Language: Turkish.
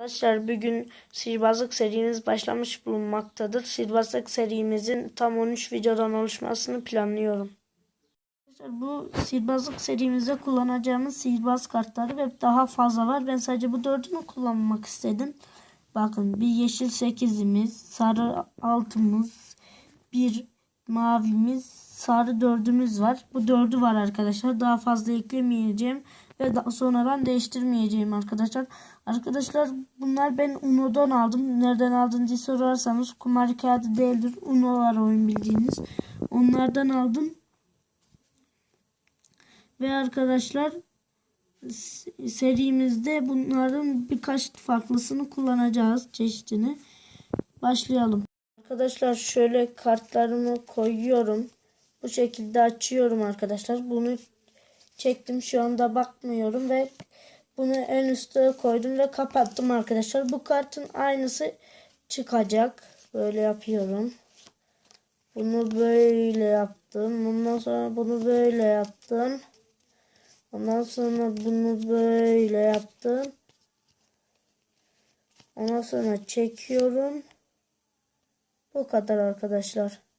Arkadaşlar bugün sihirbazlık serimiz başlamış bulunmaktadır. Sihirbazlık serimizin tam 13 videodan oluşmasını planlıyorum. Arkadaşlar bu sihirbazlık serimizde kullanacağımız sihirbaz kartları ve daha fazla var. Ben sadece bu dördünü kullanmak istedim. Bakın bir yeşil sekizimiz, sarı altımız, bir mavimiz, sarı dördümüz var. Bu dördü var arkadaşlar. Daha fazla eklemeyeceğim ve daha sonradan değiştirmeyeceğim arkadaşlar. Arkadaşlar bunlar ben Uno'dan aldım. Nereden aldın diye sorarsanız kumar kağıdı değildir. Uno var oyun bildiğiniz. Onlardan aldım. Ve arkadaşlar serimizde bunların birkaç farklısını kullanacağız çeşitini. Başlayalım. Arkadaşlar şöyle kartlarımı koyuyorum. Bu şekilde açıyorum arkadaşlar. Bunu çektim şu anda bakmıyorum ve bunu en üste koydum ve kapattım arkadaşlar. Bu kartın aynısı çıkacak. Böyle yapıyorum. Bunu böyle yaptım. Ondan sonra bunu böyle yaptım. Ondan sonra bunu böyle yaptım. Ondan sonra çekiyorum. Bu kadar arkadaşlar.